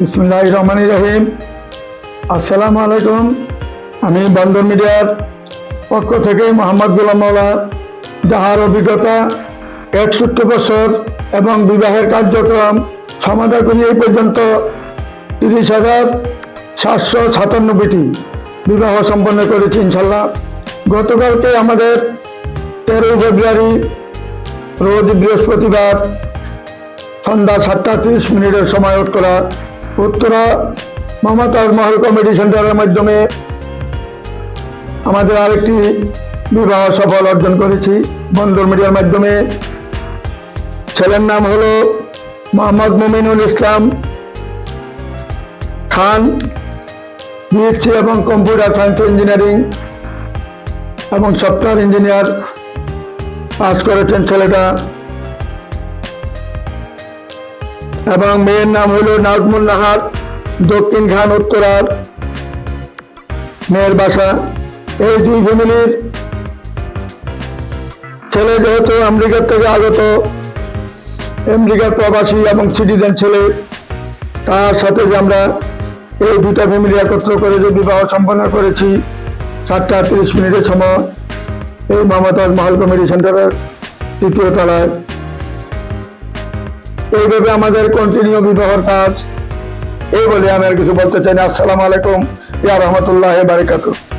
বিসমুল্লাহ রহমান রহিম। আসসালামু আলাইকুম। আমি বন্দর মিডিয়ার পক্ষ থেকে মোহাম্মদ গোলাম মাওলা, যাহার অভিজ্ঞতা একষট্টি বছর এবং বিবাহের কার্যক্রম সমাধা করি এই পর্যন্ত তিরিশ হাজার সাতশো সাতান্নব্বইটি বিবাহ সম্পন্ন করেছি ইনশাল্লাহ গতকালকে আমাদের তেরোই ফেব্রুয়ারি, রোজ বৃহস্পতিবার সন্ধ্যা সাতটা তিরিশ মিনিটের সময় উত্তরা উত্তরা মমতাজ মহল কমেডি সেন্টারের মাধ্যমে আমাদের আরেকটি বিবাহ সফল অর্জন করেছি বন্দর মিডিয়ার মাধ্যমে। ছেলের নাম হলো মোহাম্মদ মুমিনুল ইসলাম খান বিএসসি এবং কম্পিউটার সায়েন্স ইঞ্জিনিয়ারিং এবং সফটওয়্যার ইঞ্জিনিয়ার পাস করেছেন ছেলেটা। এবং মেয়ের নাম হলো নাজমুল নাহার, দক্ষিণ খান উত্তরার মেয়ের বাসা। এই দুই ফ্যামিলির ছেলে যেহেতু আমেরিকার থেকে আগত, আমেরিকার প্রবাসী এবং সিটিজেন ছেলে, তার সাথে যে আমরা এই দুটা ফ্যামিলি একত্র করে যে বিবাহ সম্পন্ন করেছি, সাতটা তিরিশ মিনিটের সময়, এই মমতাজ মহল কমেডি সেন্টারের তৃতীয় তলায়। এইভাবে আমাদের কন্টিনিউ বিবাহর কাজ। এই বলে আমি আর কিছু বলতে চাই না। আসসালামু আলাইকুম। ইয়া রহমতুল্লাহ বারিকাতুহ।